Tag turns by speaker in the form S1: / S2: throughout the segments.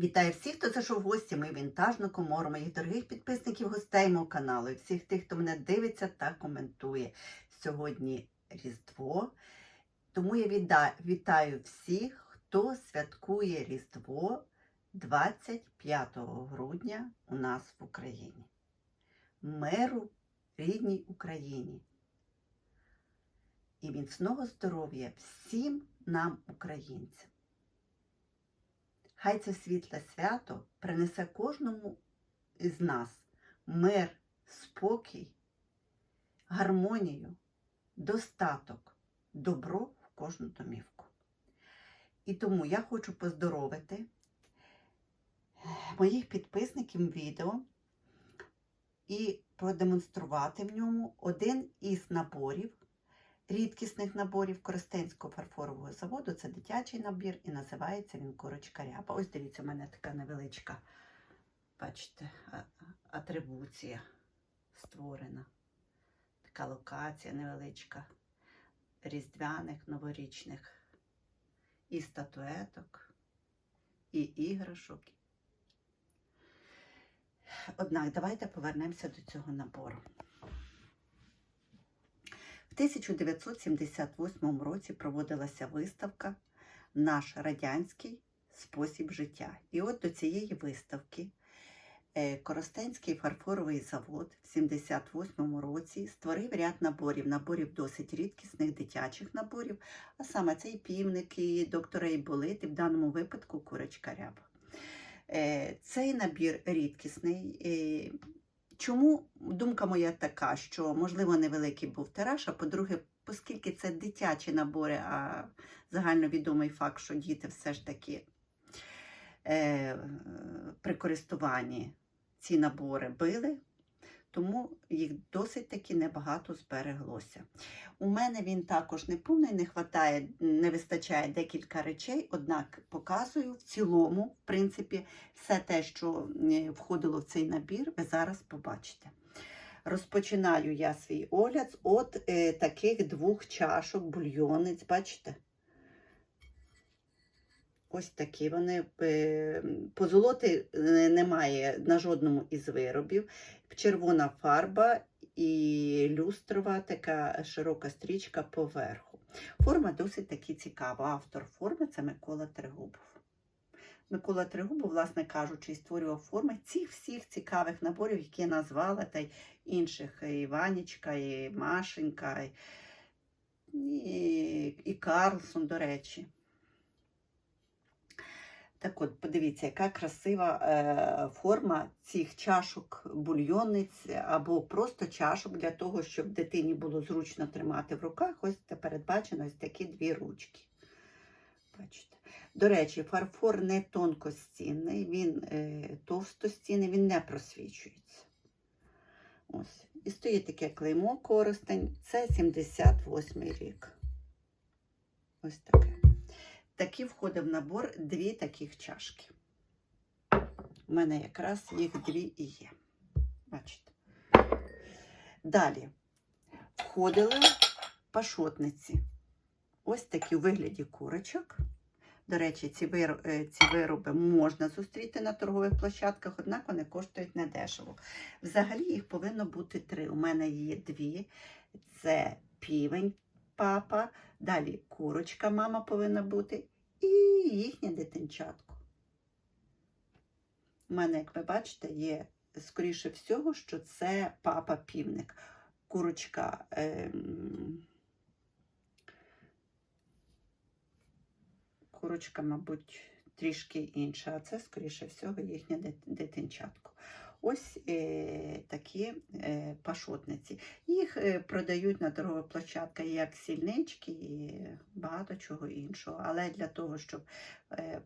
S1: Вітаю всіх, хто зайшов гості мою вінтажну комору, моїх дорогих підписників, гостей мого каналу і всіх тих, хто мене дивиться та коментує. Сьогодні Різдво, тому я вітаю всіх, хто святкує Різдво 25 грудня у нас в Україні. Миру рідній Україні. І міцного здоров'я всім нам, українцям. Хай це світле свято принесе кожному із нас мир, спокій, гармонію, достаток, добро в кожну домівку. І тому я хочу поздоровити моїх підписників відео і продемонструвати в ньому один із наборів, рідкісних наборів Коростенського фарфорового заводу. Це дитячий набір і називається він Курочка ряба. Ось дивіться, у мене така невеличка, бачите, атрибуція створена. Така локація невеличка різдвяних, новорічних і статуеток, і іграшок. Однак давайте повернемося до цього набору. В 1978 році проводилася виставка Наш радянський спосіб життя. І от до цієї виставки е, Коростенський фарфоровий завод в 78 році створив ряд наборів, наборів досить рідкісних дитячих наборів, а саме це і півники, і доктора Іболит, і в даному випадку курочка ряба. Е, Цей набір рідкісний. Чому думка моя така, що можливо невеликий був тираж, а по-друге, оскільки це дитячі набори, а загальновідомий факт, що діти все ж таки е, при користуванні ці набори били, тому їх досить таки небагато збереглося. У мене він також не повний, не хватає, не вистачає декілька речей, однак показую в цілому, в принципі, все те, що е, входило в цей набір, ви зараз побачите. Розпочинаю я свій огляд от е, таких двох чашок, бульйонець, бачите? Ось такі вони. Позолоти е, немає на жодному із виробів. Червона фарба і люстрова така широка стрічка поверху. Форма досить таки цікава. Автор форми це Микола Трегубов. Микола Трегубов, власне кажучи, створював форми цих всіх цікавих наборів, які назвала, та й інших і Ванічка, і Машенька, і, і Карлсон, до речі. Так от, подивіться, яка красива е, форма цих чашок бульйонниць або просто чашок для того, щоб дитині було зручно тримати в руках. Ось це передбачено ось такі дві ручки. Бачите. До речі, фарфор не тонкостінний, він е, товстостінний, він не просвічується. Ось. І стоїть таке клеймо користень. Це 78 рік. Ось таке. Такі входив в набор дві таких чашки. У мене якраз їх дві і є. Бачите. Далі входили пашотниці. Ось такі у вигляді курочок. До речі, ці, е, вироби можна зустріти на торгових площадках, однак вони коштують недешево. Взагалі їх повинно бути три. У мене є дві. Це півень, папа, далі курочка, мама повинна бути, і їхнє дитинчатко. У мене, як ви бачите, є, скоріше всього, що це папа півник. Курочка. Ем... Курочка, мабуть, трішки інша, а це, скоріше всього, їхнє дит- дитинчатко. Ось е, такі е, пашотниці. Їх е, продають на торгових площадках як сільнички і багато чого іншого. Але для того, щоб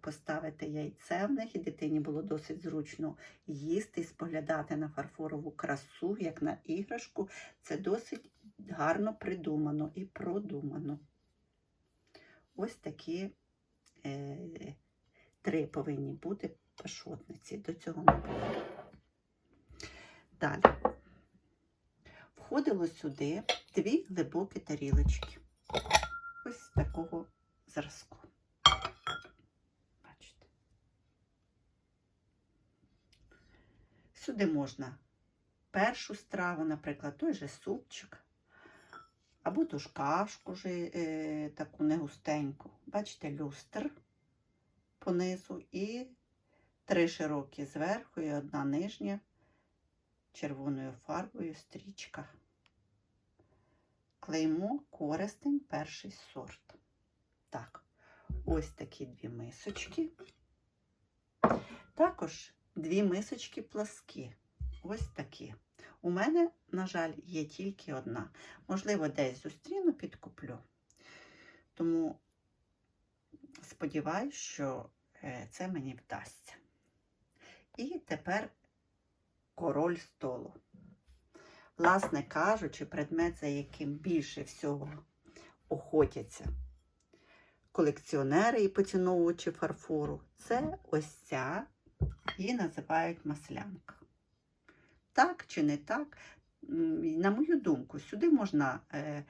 S1: поставити яйце в них і дитині було досить зручно їсти і споглядати на фарфорову красу, як на іграшку, це досить гарно придумано і продумано. Ось такі три повинні бути пашотниці до цього набору. Далі. Входило сюди дві глибокі тарілочки. Ось такого зразку. Бачите. Сюди можна першу страву, наприклад, той же супчик, або ту ж кашку е, таку негустеньку. Бачите, люстр понизу і три широкі зверху і одна нижня червоною фарбою стрічка. Клеймо користень перший сорт. Так, ось такі дві мисочки. Також дві мисочки пласкі. Ось такі. У мене, на жаль, є тільки одна. Можливо, десь зустріну, підкуплю. Тому сподіваюся, що е, це мені вдасться. І тепер король столу. Власне кажучи, предмет, за яким більше всього охотяться колекціонери і поціновувачі фарфору, це ось ця, її називають маслянка. Так чи не так, на мою думку, сюди можна е,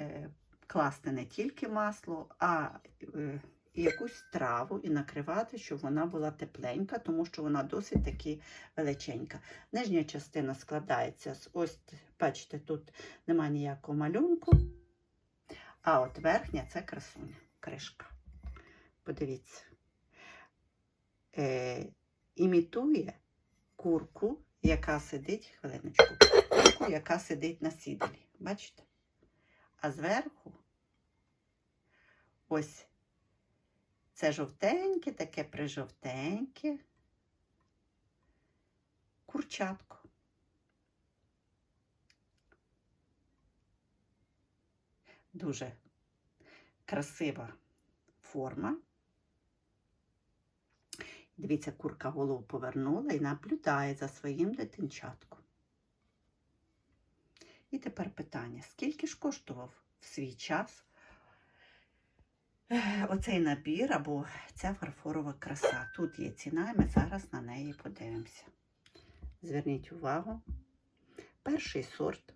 S1: е, класти не тільки масло, а е, якусь страву і накривати, щоб вона була тепленька, тому що вона досить таки величенька. Нижня частина складається з ось, бачите, тут немає ніякого малюнку. А от верхня це красуня, кришка. Подивіться. Е, імітує курку, яка сидить, хвилиночку, курку, яка сидить на сідлі. Бачите? А зверху ось це жовтеньке, таке прижовтеньке курчатко. Дуже красива форма. Дивіться, курка голову повернула і наблюдає за своїм дитинчатком. І тепер питання: скільки ж коштував в свій час оцей набір або ця фарфорова краса? Тут є ціна, і ми зараз на неї подивимося. Зверніть увагу, перший сорт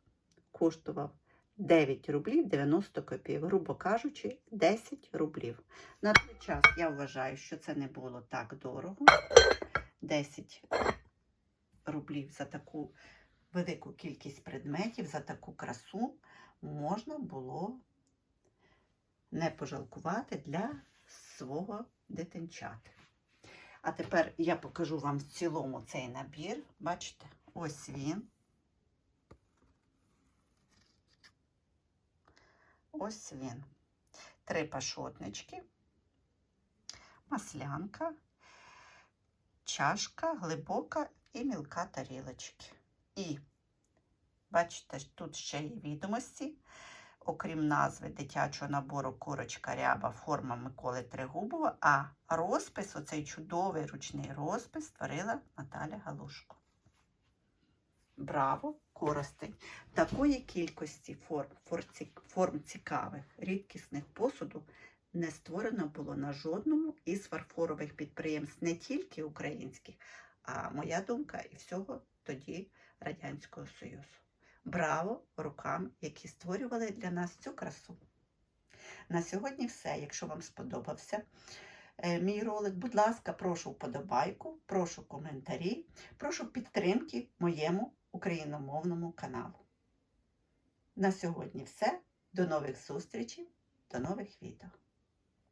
S1: коштував 9 рублів 90 копійок, грубо кажучи, 10 рублів. На той час я вважаю, що це не було так дорого. 10 рублів за таку велику кількість предметів, за таку красу можна було не пожалкувати для свого дитинчати. А тепер я покажу вам в цілому цей набір. Бачите, ось він. Ось він. Три пашотнички, маслянка, чашка, глибока і мілка тарілочки. І, бачите, тут ще є відомості, окрім назви дитячого набору курочка ряба, форма Миколи Тригубова, а розпис, оцей чудовий ручний розпис, створила Наталя Галушко. Браво, Коростень! Такої кількості форм, форм цікавих, рідкісних посуду не створено було на жодному із фарфорових підприємств, не тільки українських, а моя думка і всього тоді Радянського Союзу. Браво рукам, які створювали для нас цю красу. На сьогодні все. Якщо вам сподобався е, мій ролик, будь ласка, прошу вподобайку, прошу коментарі, прошу підтримки моєму україномовному каналу. На сьогодні все. До нових зустрічей, до нових відео.